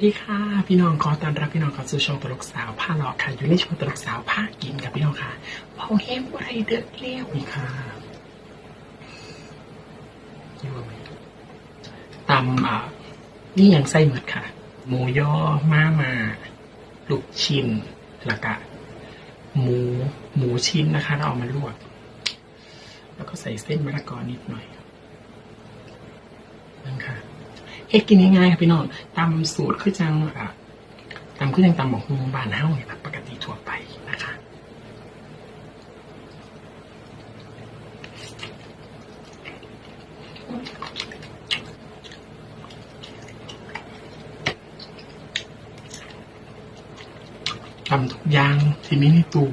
สวัสดีค่ะ พี่น้องขอต้อนรับพี่น้องเข้าสู่ช่องตลกสาวผ้าหลอกค่ะ อยู่ในช่องตลกสาวผ้ากินกับพี่น้องค่ะเผาแห้งอะไรเดือดเลี้ยวนี่ค่ะนี่ว่าไหมตำอะนี่ยังไส้หมดค่ะ หมูย่อมามาลูกชิ้นแล้วก็หมูหมูชิ้นนะคะเราเอามาลวก แล้วก็ใส่เส้นมะละกอนิดหน่อยนั่นค่ะ เฮ็ดกินง่ายๆครับพี่น้องตำสูตรคือจังอะตำคือจังตำบอกฮุงบานเฮาเนี่ยแบบปกติทั่วไปนะคะตำทุกอย่างที่มีในตู้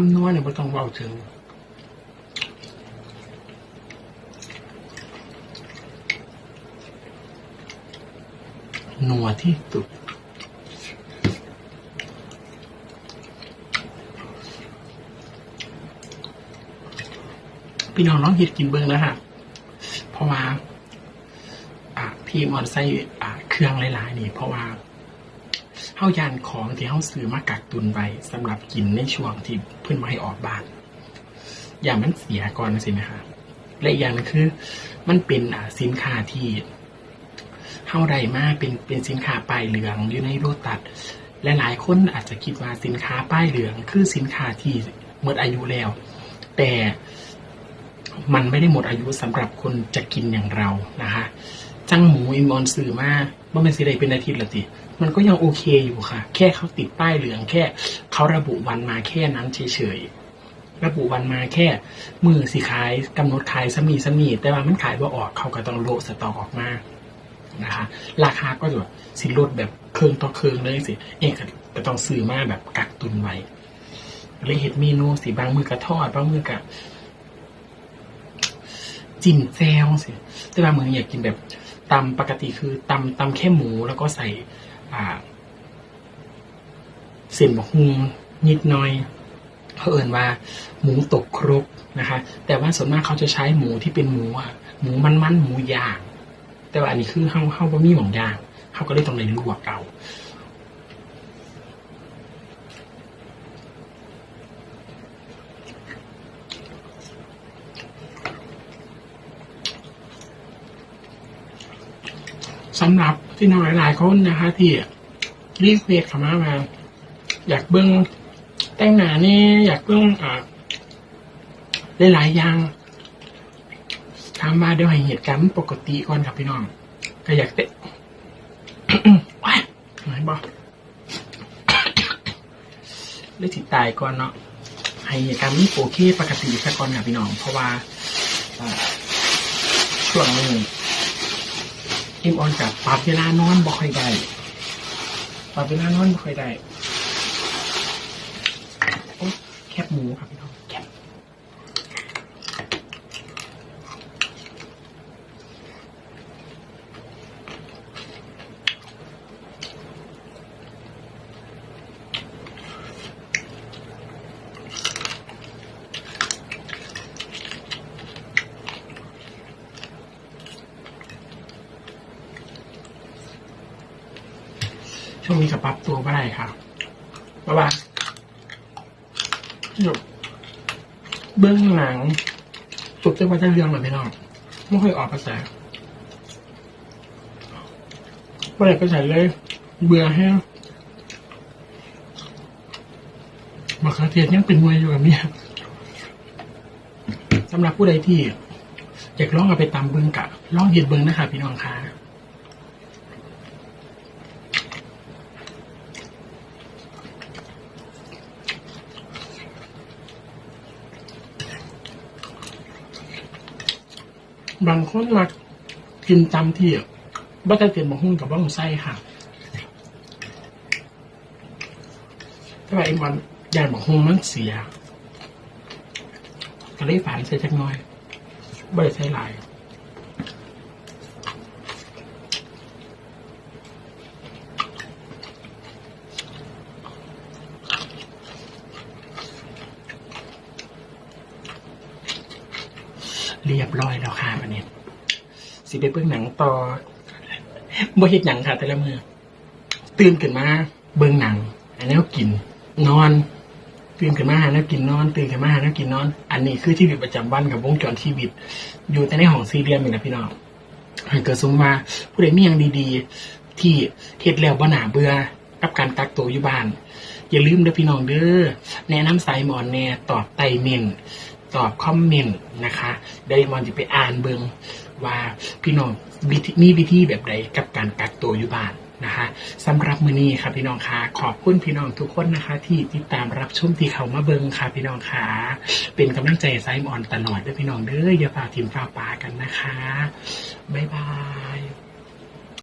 ความนัวเนี่ยไม่ต้องเว้าถึงนัวที่สุดพี่น้องน้องเห็ดกินเบิ้งนะฮะเพราะว่าอะที่มอนไส้อะเครื่องหลายๆนี่ เพราะว่า เฮายานของที่เฮาซื้อมากักตุนไว้สำหรับกินในช่วงที่เพื่อนมาให้ออกบ้าน อย่างมันเสียก่อนสินะคะและอย่างนึงคือ มันเป็นอ่าสินค้าที่เฮาได้มาเป็นเป็นสินค้าป้ายเหลืองอยู่ในโรตัสและหลายคนอาจจะคิดว่าสินค้าป้ายเหลือง คือสินค้าที่หมดอายุแล้ว แต่มันไม่ได้หมดอายุสำหรับคนจะกินอย่างเรานะคะ จังหมูอิมออนสื่อมาว่ามันสิได้เป็นอาทิตย์ละติ มันก็ยังโอเคอยู่ค่ะ แค่เขาติดป้ายเหลืองแค่เขาระบุวันมาแค่นั้นเฉยๆ ระบุวันมาแค่มือสิขายกำหนดขายสมีสมีแต่ว่ามันขายว่าออกเขาก็ต้องโลสต็อกออกมานะคะราคาก็จะแบบสิลดแบบเครื่องต่อเครื่องเลยสิเองก็ต้องซื้อมาแบบกักตุนไว้เลยเห็ดเมนูสิบางมือกระทอดบางมือกะจิ้มแจวสิแต่บางมืออยากกินแบบ ตำปกติคือตำตำแค่หมูแล้วก็ใส่อ่าเส้นบะฮุงนิดหน่อยเขาเอ่นว่าหมูตกครกนะคะ แต่ว่าส่วนมากเขาจะใช้หมูที่เป็นหมูอะหมูมันๆหมูย่างแต่ว่าอันนี้คือเฮาเฮาบะมี่หมองย่างเขาก็เลยต้องเลยลวกเอา สำหรับที่น้องหลายๆคนนะคะ ที่รีเควสเข้ามามา อยากเบิ้งแต่งหน้านี่อยากเบิ้งอ่าหลายๆอย่างถามมาเดี๋ยวให้เหตุการณ์ปกติก่อนครับพี่น้อง ก็อยากเตะว้ายไหนบอกเลยติดตายก่อนเนาะให้เหตุการณ์โอเคปกติซะก่อนครับพี่น้อง เพราะว่าอ่าช่วงนี้ เอ็มออนกับปรับเวลานอนบ่ค่อยได้ปรับเวลานอนบ่ค่อยได้โอ๊ยแคบหมูครับพี่น้อง ช่วงนี้กับปรับตัวไม่ได้ครับเพราะว่ายุดเบื้องหลังสุดจะว่าจะเรื่องแบบพี่น้องไม่ค่อยออกกระแสเมื่อไหร่ก็ใส่เลย เบื่อแห้งมะเขือเทศยังเป็นมวยอยู่กับนี่ยสำหรับผู้ใดที่อยากลองเอาไปตำเบิ้งกะลองเห็ดเบิ้งนะคะพี่น้องค่ะ บางคนมากินตำที่บัตเตอร์เตียนบะฮุ่งกับบ้องไส้ค่ะถ้าว่าไอ้มันยานบะฮุ่งมันเสีย ก็เลยฝานใส่จักน้อยไม่ได้ใช้หลาย บ เรียบร้อยแล้วค่ะวันนี้ สิไปเบิ่งหนังต่อบ่เฮ็ดหยังค่ะ แต่ละมือตื่นขึ้นมา เบิ่งหนังอันนี้กิน นอน ตื่นขึ้นมาหาแนวกินนอน ตื่นขึ้นมาหาแนวกินนอน อันนี้คือชีวิตประจำวันกับวงจรชีวิต อยู่แต่ในห้องสี่เหลี่ยมนี่นะพี่น้องให้เกิดสมมาผู้ใดมีอย่างดีๆ ที่เฮ็ดแล้วบ่หนาเบื่อกับการกักตัวอยู่บ้าน อย่าลืมเด้อพี่น้องเด้อแนะนำสายหมอนแน่ตอบไตเมน ตอบคอมเมนต์นะคะได้มอนจะไปอ่านเบิงว่าพี่น้องวิธีมีวิธีแบบใดกับการกักตัวอยู่บ้านนะคะสำหรับมือนี้ครับพี่น้องค่ะขอบคุณพี่น้องทุกคนนะคะ ที่ติดตามรับชมที่เขามาเบิงค่ะพี่น้องค่ะเป็นกำลังใจให้สายหมอนตลอดเด้อพี่น้องเด้ออย่าฝ่าทิมฝ่าปากันนะคะบ๊ายบาย